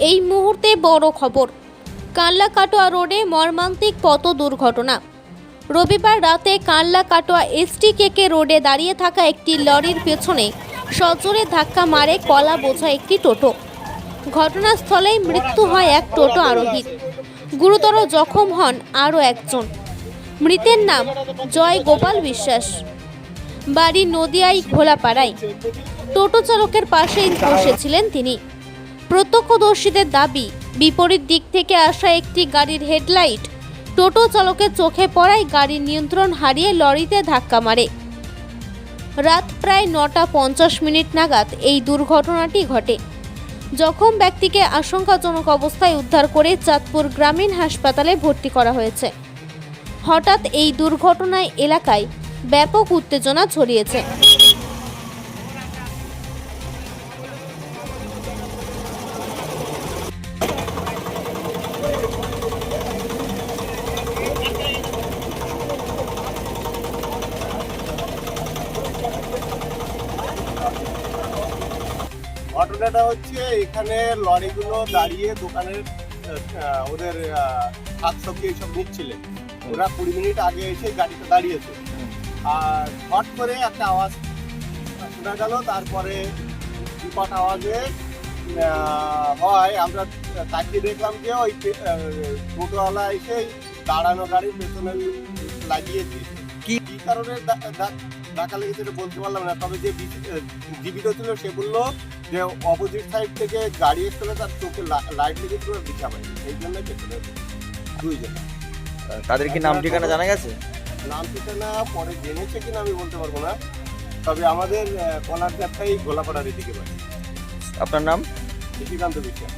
এই মুহূর্তে বড় খবর। কানলা কাটোয়া রোডে মর্মান্তিক পথ দুর্ঘটনা। রবিবার রাতে কানলা কাটোয়া এসটি কেকে রোডে দাঁড়িয়ে থাকা একটি লরির পেছনে সজোরে ধাক্কা মারে কলা বোঝা একটি টোটো। ঘটনাস্থলেই মৃত্যু হয় এক টোটো আরোহীর। গুরুতর জখম হন আরও একজন। মৃতের নাম জয় গোপাল বিশ্বাস। বাড়ি নদিয়ায় ঘোলাপাড়ায়। টোটো চালকের পাশেই বসেছিলেন তিনি। প্রত্যক্ষদর্শীদের দাবি, বিপরীত দিক থেকে আসা একটি গাড়ির হেডলাইট, টোটো চালকের চোখে পড়ায় গাড়ির নিয়ন্ত্রণ হারিয়ে লরিতে ধাক্কা মারে। রাত প্রায় নটা পঞ্চাশ মিনিট নাগাদ এই দুর্ঘটনাটি ঘটে। জখম ব্যক্তিকে আশঙ্কাজনক অবস্থায় উদ্ধার করে চাঁদপুর গ্রামীণ হাসপাতালে ভর্তি করা হয়েছে। হঠাৎ এই দুর্ঘটনায় এলাকায় ব্যাপক উত্তেজনা ছড়িয়েছে। ঘটনাটা হচ্ছে এখানে লরিগুলো দাঁড়িয়ে দোকানের ওদের শাক সবজি এইসব নিচ্ছিলেন। ওরা কুড়ি মিনিট আগে এসে গাড়িটা দাঁড়িয়েছে। আর হট করে একটা আওয়াজ শোনা গেল তারপরে বিকট আওয়াজে হয়। আমরা তাকিয়ে দেখলাম যে ওই টোটোওয়ালা এসে দাঁড়ানো গাড়ির পেছনে লাগিয়েছে। কি কি কারণে দা- দা- ধাক্কা লেগেছে এটা বলতে পারলাম না তবে যে জীবিত ছিল সে বলল যে অপোজিট সাইড থেকে গাড়ি এসে তার চোখে লাইট লেগে পুরো বিছা পাইনি এই জন্য পেছনে দুইজন। তাদের কি নাম ঠিকানা জানা গেছে? নাম ঠিকানা পরে জেনেছে কিনা আমি বলতে পারব না। তবে আমাদের কলার ব্যবসায়ী গোলাপাড়ার এদিকে বাড়ি। আপনার নাম? নিশিকান্ত বিশ্বাস।